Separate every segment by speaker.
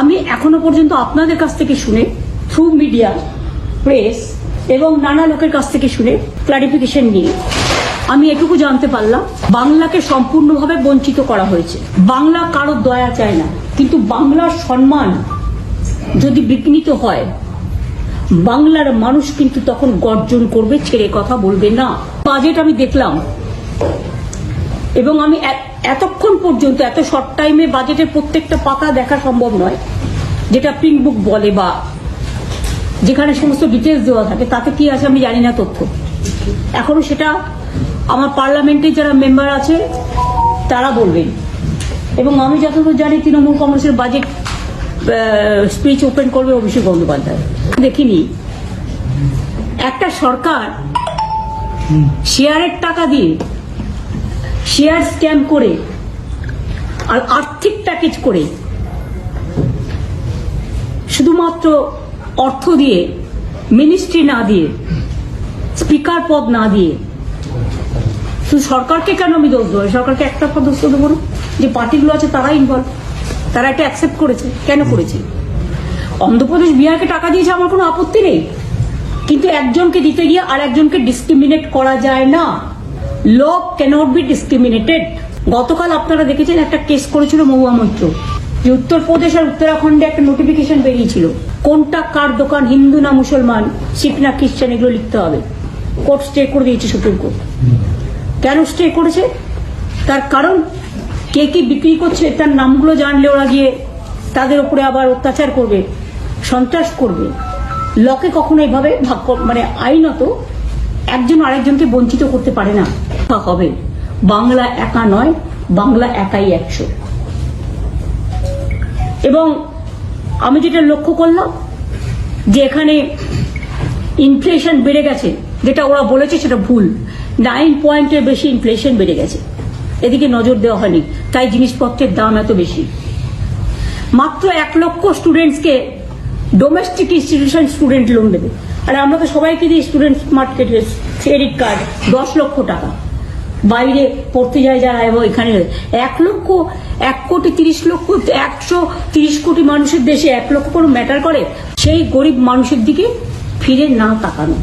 Speaker 1: আমি এখনও পর্যন্ত আপনাদের কাছ থেকে শুনে থ্রু মিডিয়া প্রেস এবং নানা লোকের কাছ থেকে শুনে ক্লারিফিকেশন নিয়ে। আমি এটুকু জানতে পারলাম, বাংলাকে সম্পূর্ণভাবে বঞ্চিত করা হয়েছে। বাংলা কারোর দয়া চায় না, কিন্তু বাংলার সম্মান যদি বিঘ্নিত হয়, বাংলার মানুষ কিন্তু তখন গর্জন করবে, ছেড়ে কথা বলবে না। বাজেট আমি দেখলাম এবং আমি এতক্ষণ পর্যন্ত এত শর্ট টাইমে বাজেটের প্রত্যেকটা পাতা দেখা সম্ভব নয় যেটা পিঙ্ক বুক বলে বা যেখানে সমস্ত ডিটেলস দেওয়া থাকে তাতে কি আছে আমি জানি না তথ্য। এখনও সেটা আমার পার্লামেন্টে যারা মেম্বার আছে তারা বলবেন। এবং আমি যতদূর জানি তৃণমূল কংগ্রেসের বাজেট স্পিচ ওপেন করবে অভিষেক বন্দ্যোপাধ্যায়। দেখিনি। একটা সরকার শেয়ারের টাকা দিয়ে শেয়ার স্ক্যাম করে আর আর্থিক প্যাকেজ করে শুধুমাত্র অর্থ দিয়ে, মিনিস্ট্রি না দিয়ে, স্পিকার পদ না দিয়ে, শুধু সরকারকে কেন আমি দোষ দেবো? সরকারকে একটা পদ দোষ দেবো যে পার্টিগুলো আছে তারা ইনভলভ তারা এটা অ্যাকসেপ্ট করেছে। কেন করেছে? অন্ধ্রপ্রদেশ, বিহারকে টাকা দিয়েছে আমার কোনো আপত্তি নেই। কিন্তু একজনকে দিতে গিয়ে আর একজনকে ডিসক্রিমিনেট করা যায় না। ল ক্যানট বি ডিসক্রিমিনেটেড গতকাল আপনারা দেখেছেন একটা কেস করেছিল মহুয়া মৈত্র যে উত্তরপ্রদেশ আর উত্তরাখণ্ডে একটা নোটিফিকেশন বেরিয়েছিল। কোনটা কার দোকান, হিন্দু না মুসলমান, শিখ না খ্রিস্টান, এগুলো লিখতে হবে। কোর্ট স্টে করে দিয়েছে সুপ্রিম কোর্ট। কেন স্টে করেছে? তার কারণ, কে কি বিক্রি করছে, তার নামগুলো জানলে ওরা গিয়ে তাদের উপরে আবার অত্যাচার করবে, সন্ত্রাস করবে। লকে কখনো এইভাবে ভাগ মানে আইনত একজন আরেকজনকে বঞ্চিত করতে পারে না হবে। বাংলা একা নয়, বাংলা একাই একশো। এবং আমি যেটা লক্ষ্য করলাম, যে এখানে ইনফ্লেশন বেড়ে গেছে, যেটা ওরা বলেছে সেটা ভুল। নাইন পয়েন্টের বেশি ইনফ্লেশন বেড়ে গেছে। এদিকে নজর দেওয়া হয়নি, তাই জিনিসপত্রের দাম এত বেশি। মাত্র এক লক্ষ স্টুডেন্টসকে ডোমেস্টিক ইনস্টিটিউশন স্টুডেন্ট লোন দেবে। আর আমরা তো সবাইকে দিই স্টুডেন্ট মার্কেট ক্রেডিট কার্ড দশ লক্ষ টাকা। বাইরে পড়তে যায় যারা এবং এখানে এক লক্ষ, এক কোটি তিরিশ লক্ষ, একশো তিরিশ কোটি মানুষের দেশে এক লক্ষ কোনো ম্যাটার করে, সেই গরিব মানুষের দিকে ফিরে না তাকানো।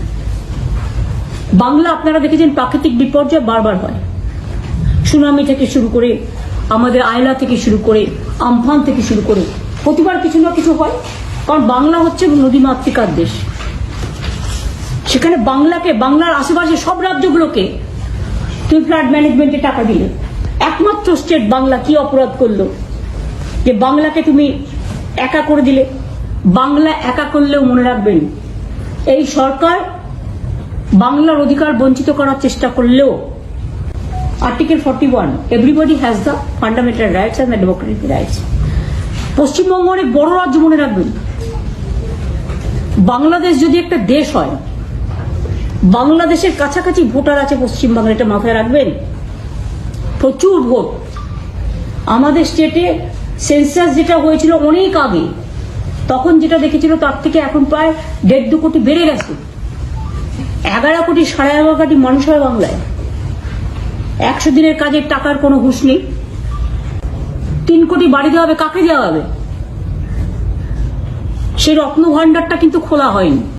Speaker 1: বাংলা আপনারা দেখেছেন প্রাকৃতিক বিপর্যয় বারবার হয়। সুনামি থেকে শুরু করে, আমাদের আয়লা থেকে শুরু করে, আমফান থেকে শুরু করে, প্রতিবার কিছু না কিছু হয়। কারণ বাংলা হচ্ছে নদীমাতৃকার দেশ। সেখানে বাংলাকে, বাংলার আশেপাশে সব রাজ্যগুলোকে তুমি ফ্লাড ম্যানেজমেন্টে টাকা দিলে। একমাত্র স্টেট বাংলা কি অপরাধ করল? যে বাংলাকে তুমি একা করে দিলে। বাংলা একা করলেও মনে রাখবেন, এই সরকার বাংলার অধিকার বঞ্চিত করার চেষ্টা করলেও article forty one everybody has the fundamental rights and the democratic rights Paschimbanga অনেক বড় রাজ্য মনে রাখবেন। বাংলাদেশ যদি একটা দেশ হয় বাংলাদেশের কাছাকাছি ভোটার আছে পশ্চিমবাংলা এটা মাথায় রাখবেন। প্রচুর ভোট। আমাদের স্টেটে সেন্সাস যেটা হয়েছিল অনেক আগে, তখন যেটা দেখেছিল তার থেকে এখন প্রায় দেড় দু কোটি বেড়ে গেছে। এগারো কোটি, সাড়ে এগারো কোটি মানুষ হয় বাংলায়। একশো দিনের কাজের টাকার কোনো হুঁশ নেই। তিন কোটি বাড়ি দেওয়া হবে, কাকে দেওয়া হবে? সেই রত্ন ভান্ডারটা কিন্তু খোলা হয়নি।